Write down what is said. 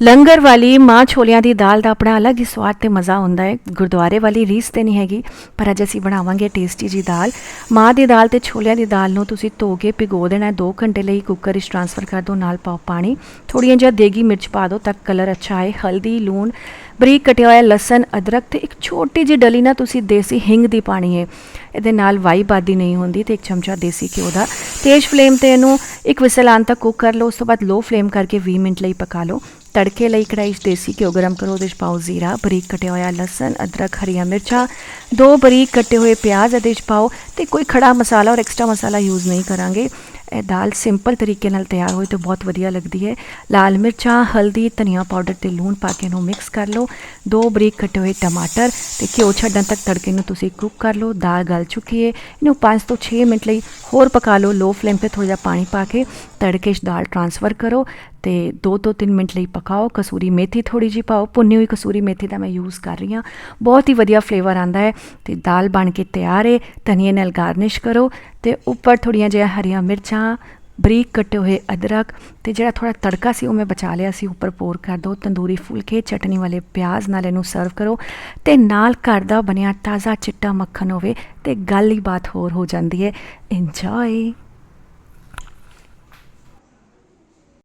ਲੰਗਰ ਵਾਲੀ ਮਾਂ ਛੋਲਿਆਂ ਦੀ ਦਾਲ ਦਾ ਆਪਣਾ ਅਲੱਗ ਹੀ ਸਵਾਦ ਤੇ ਮਜ਼ਾ ਹੁੰਦਾ ਹੈ। ਗੁਰਦੁਆਰੇ ਵਾਲੀ ਰੀਸ ਤੇ ਨਹੀਂ ਹੈਗੀ, ਪਰ ਅੱਜ ਅਸੀਂ ਬਣਾਵਾਂਗੇ ਟੇਸਟੀ ਜੀ ਦਾਲ। ਮਾਂ ਦੀ ਦਾਲ ਤੇ ਛੋਲਿਆਂ ਦੀ ਦਾਲ ਨੂੰ ਤੁਸੀਂ ਧੋ ਕੇ ਭਿਗੋ ਦੇਣਾ 2 ਘੰਟੇ ਲਈ ਕੁੱਕਰ ਵਿੱਚ ਟ੍ਰਾਂਸਫਰ ਕਰ ਦਿਓ, ਨਾਲ ਪਾਓ ਪਾਣੀ। ਥੋੜੀਆਂ ਜਿਹਾ ਦੇਗੀ ਮਿਰਚ ਪਾ ਦਿਓ ਤਾਂ ਕਲਰ ਅੱਛਾ ਆਏ। ਹਲਦੀ, ਲੂਣ, ਬਰੀਕ ਕਟਿਆ ਹੋਇਆ ਲਸਣ, ਅਦਰਕ ਤੇ ਇੱਕ ਛੋਟੀ ਜਿਹੀ ਡਲੀ ਨਾ ਤੁਸੀਂ ਦੇਸੀ ਹਿੰਗ ਦੀ ਪਾਣੀ ਹੈ। ਇਹਦੇ ਨਾਲ ਵਾਈ ਬਾਦੀ ਨਹੀਂ ਹੁੰਦੀ ਤੇ ਇੱਕ ਚਮਚਾ ਦੇਸੀ ਘਿਓ ਦਾ। ਤੇਜ਼ ਫਲੇਮ ਤੇ ਇਹਨੂੰ ਇੱਕ ਵਿਸਲ ਆਉਣ ਤੱਕ ਕੁੱਕ ਕਰ ਲਓ। ਉਸ ਤੋਂ ਬਾਅਦ ਲੋ ਫਲੇਮ ਕਰਕੇ 20 ਮਿੰਟ ਲਈ ਪਕਾ ਲਓ। ਤੜਕੇ ਲਈ ਕੜਾਈ 'ਚ ਦੇਸੀ ਘਿਓ ਗਰਮ ਕਰੋ, ਉਹਦੇ 'ਚ ਪਾਓ ਜ਼ੀਰਾ, ਬਰੀਕ ਕਟਿਆ ਹੋਇਆ ਲਸਣ, ਅਦਰਕ, ਹਰੀਆਂ ਮਿਰਚਾਂ, ਦੋ ਬਰੀਕ ਕੱਟੇ ਹੋਏ ਪਿਆਜ਼, ਇਹਦੇ 'ਚ ਪਾਓ ਤੇ ਕੋਈ ਖੜਾ ਮਸਾਲਾ ਔਰ ਐਕਸਟਰਾ ਮਸਾਲਾ ਯੂਜ਼ ਨਹੀਂ ਕਰਾਂਗੇ। ਇਹ ਦਾਲ ਸਿੰਪਲ ਤਰੀਕੇ ਨਾਲ ਤਿਆਰ ਹੋਈ ਤਾਂ ਬਹੁਤ ਵਧੀਆ ਲੱਗਦੀ ਹੈ। ਲਾਲ ਮਿਰਚਾਂ, ਹਲਦੀ, ਧਨੀਆ ਪਾਊਡਰ ਤੇ ਲੂਣ ਪਾ ਕੇ ਇਹਨੂੰ ਮਿਕਸ ਕਰ ਲਓ। ਦੋ ਬਰੀਕ ਕੱਟੇ ਹੋਏ ਟਮਾਟਰ ਤੇ ਘਿਓ ਛੱਡਣ ਤੱਕ ਤੜਕੇ ਨੂੰ ਤੁਸੀਂ ਕੁੱਕ ਕਰ ਲਓ। ਦਾਲ ਗਲ ਚੁੱਕੀ ਹੈ। ਇਹਨੂੰ 5 ਤੋਂ 6 ਮਿੰਟ ਲਈ ਹੋਰ ਪਕਾ ਲਓ। ਲੋ ਫਲੇਮ ਤੇ ਥੋੜਾ ਜਿਹਾ ਪਾਣੀ ਪਾ ਕੇ ਤੜਕੇ 'ਚ ਦਾਲ ਟ੍ਰਾਂਸਫਰ ਕਰੋ ਤੇ 2 ਤੋਂ 3 ਮਿੰਟ ਲਈ ਪਕਾਓ। ਕਸੂਰੀ ਮੇਥੀ ਥੋੜੀ ਜਿਹੀ ਪਾਓ। ਭੁੰਨੀ ਹੋਈ ਕਸੂਰੀ ਮੇਥੀ ਦਾ ਮੈਂ ਯੂਜ਼ ਕਰ ਰਹੀ ਹਾਂ। ਬਹੁਤ ਹੀ ਵਧੀਆ ਫਲੇਵਰ ਆਂਦਾ ਹੈ ਤੇ ਦਾਲ ਬਣ ਕੇ ਤਿਆਰ ਹੈ। ਧਨੀਏ ਨਾਲ ਗਾਰਨਿਸ਼ ਕਰੋ। ਤੇ ਉੱਪਰ ਥੋੜੀਆਂ ਜਿਹੀਆਂ ਹਰੀਆਂ ਮਿਰਚਾਂ, ਬਰੀਕ ਕੱਟੇ ਹੋਏ ਅਦਰਕ ਤੇ ਜਿਹੜਾ ਥੋੜਾ ਤੜਕਾ ਸੀ ਉਹ ਮੈਂ ਬਚਾ ਲਿਆ ਸੀ, ਉੱਪਰ ਪੋਰ ਕਰ ਦਿਓ ਤੰਦੂਰੀ ਫੁਲਕੇ, ਚਟਨੀ ਵਾਲੇ ਪਿਆਜ਼ ਨਾਲ ਇਹਨੂੰ ਸਰਵ ਕਰੋ ਤੇ ਨਾਲ ਘਰ ਦਾ ਬਣਿਆ ਤਾਜ਼ਾ ਚਿੱਟਾ ਮੱਖਣ ਹੋਵੇ ਤੇ ਗੱਲ ਹੀ ਬਾਤ ਹੋਰ ਹੋ ਜਾਂਦੀ ਹੈ। ਇੰਜੋਏ